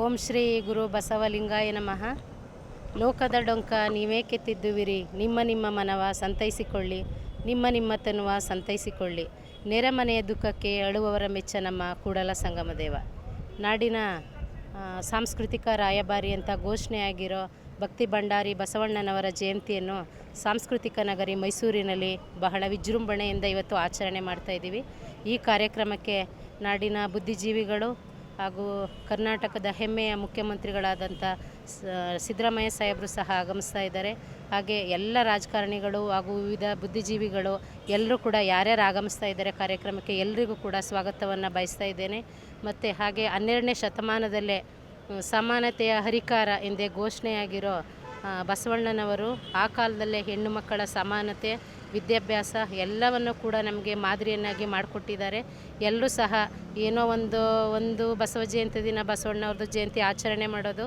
ಓಂ ಶ್ರೀ ಗುರು ಬಸವಲಿಂಗಾಯ ನಮಃ. ಲೋಕದ ಡೊಂಕ ನೀವೇಕೆ ತಿದ್ದುವಿರಿ ನಿಮ್ಮ ನಿಮ್ಮ ಮನವ ಸಂತೈಸಿಕೊಳ್ಳಿ. ನಿಮ್ಮ ನಿಮ್ಮ ತನುವ ಸಂತೈಸಿಕೊಳ್ಳಿ. ನೆರೆಮನೆಯ ದುಃಖಕ್ಕೆ ಅಳುವವರ ಮೆಚ್ಚ ನಮ್ಮ ಕೂಡಲ ಸಂಗಮದೇವ. ನಾಡಿನ ಸಾಂಸ್ಕೃತಿಕ ರಾಯಭಾರಿ ಅಂತ ಘೋಷಣೆಯಾಗಿರೋ ಭಕ್ತಿ ಭಂಡಾರಿ ಬಸವಣ್ಣನವರ ಜಯಂತಿಯನ್ನು ಸಾಂಸ್ಕೃತಿಕ ನಗರಿ ಮೈಸೂರಿನಲ್ಲಿ ಬಹಳ ವಿಜೃಂಭಣೆಯಿಂದ ಇವತ್ತು ಆಚರಣೆ ಮಾಡ್ತಾ ಇದ್ದೀವಿ. ಈ ಕಾರ್ಯಕ್ರಮಕ್ಕೆ ನಾಡಿನ ಬುದ್ಧಿಜೀವಿಗಳು ಹಾಗೂ ಕರ್ನಾಟಕದ ಹೆಮ್ಮೆಯ ಮುಖ್ಯಮಂತ್ರಿಗಳಾದಂಥ ಸಿದ್ದರಾಮಯ್ಯ ಸಾಹೇಬರು ಸಹ ಆಗಮಿಸ್ತಾ ಇದ್ದಾರೆ. ಹಾಗೆ ಎಲ್ಲ ರಾಜಕಾರಣಿಗಳು ಹಾಗೂ ವಿವಿಧ ಬುದ್ಧಿಜೀವಿಗಳು ಎಲ್ಲರೂ ಕೂಡ ಯಾರ್ಯಾರು ಆಗಮಿಸ್ತಾ ಇದ್ದಾರೆ ಕಾರ್ಯಕ್ರಮಕ್ಕೆ ಎಲ್ಲರಿಗೂ ಕೂಡ ಸ್ವಾಗತವನ್ನು ಬಯಸ್ತಾ ಇದ್ದೇನೆ. ಮತ್ತು ಹಾಗೆ ಹನ್ನೆರಡನೇ ಶತಮಾನದಲ್ಲೇ ಸಮಾನತೆಯ ಹರಿಕಾರ ಎಂದೇ ಘೋಷಣೆಯಾಗಿರೋ ಬಸವಣ್ಣನವರು ಆ ಕಾಲದಲ್ಲೇ ಹೆಣ್ಣು ಮಕ್ಕಳ ಸಮಾನತೆ, ವಿದ್ಯಾಭ್ಯಾಸ ಎಲ್ಲವನ್ನು ಕೂಡ ನಮಗೆ ಮಾದರಿಯನ್ನಾಗಿ ಮಾಡಿಕೊಟ್ಟಿದ್ದಾರೆ. ಎಲ್ಲರೂ ಸಹ ಏನೋ ಒಂದು ಒಂದು ಬಸವ ಜಯಂತಿ ದಿನ ಬಸವಣ್ಣವ್ರದ್ದು ಜಯಂತಿ ಆಚರಣೆ ಮಾಡೋದು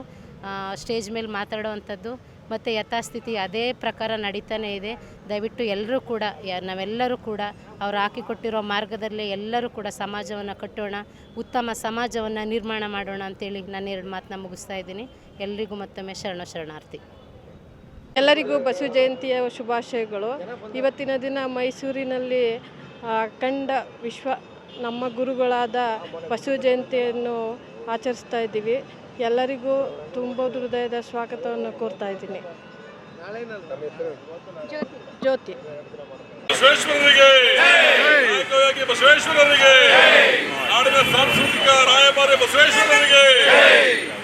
ಸ್ಟೇಜ್ ಮೇಲೆ ಮಾತಾಡೋವಂಥದ್ದು ಮತ್ತು ಯಥಾಸ್ಥಿತಿ ಅದೇ ಪ್ರಕಾರ ನಡೀತಾನೇ ಇದೆ. ದಯವಿಟ್ಟು ಎಲ್ಲರೂ ಕೂಡ ನಾವೆಲ್ಲರೂ ಕೂಡ ಅವ್ರು ಹಾಕಿಕೊಟ್ಟಿರೋ ಮಾರ್ಗದಲ್ಲೇ ಎಲ್ಲರೂ ಕೂಡ ಸಮಾಜವನ್ನು ಕಟ್ಟೋಣ, ಉತ್ತಮ ಸಮಾಜವನ್ನು ನಿರ್ಮಾಣ ಮಾಡೋಣ ಅಂತೇಳಿ ನಾನು ಎರಡು ಮಾತನ್ನ ಮುಗಿಸ್ತಾ ಇದ್ದೀನಿ. ಎಲ್ರಿಗೂ ಮತ್ತೊಮ್ಮೆ ಶರಣ ಶರಣಾರ್ಥಿ. ಎಲ್ಲರಿಗೂ ಬಸವ ಜಯಂತಿಯ ಶುಭಾಶಯಗಳು. ಇವತ್ತಿನ ದಿನ ಮೈಸೂರಿನಲ್ಲಿ ಕಂಡ ವಿಶ್ವ ನಮ್ಮ ಗುರುಗಳಾದ ಬಸವ ಜಯಂತಿಯನ್ನು ಆಚರಿಸ್ತಾ ಇದ್ದೀವಿ. ಎಲ್ಲರಿಗೂ ತುಂಬ ಹೃದಯದ ಸ್ವಾಗತವನ್ನು ಕೋರ್ತಾ ಇದ್ದೀನಿ. ಜ್ಯೋತಿ. ಬಸವೇಶ್ವರರಿಗೆ. ಬಸವೇಶ್ವರರಿಗೆ. ಸಾಂಸ್ಕೃತಿಕ ರಾಯಭಾರಿ ಬಸವೇಶ್ವರರಿಗೆ.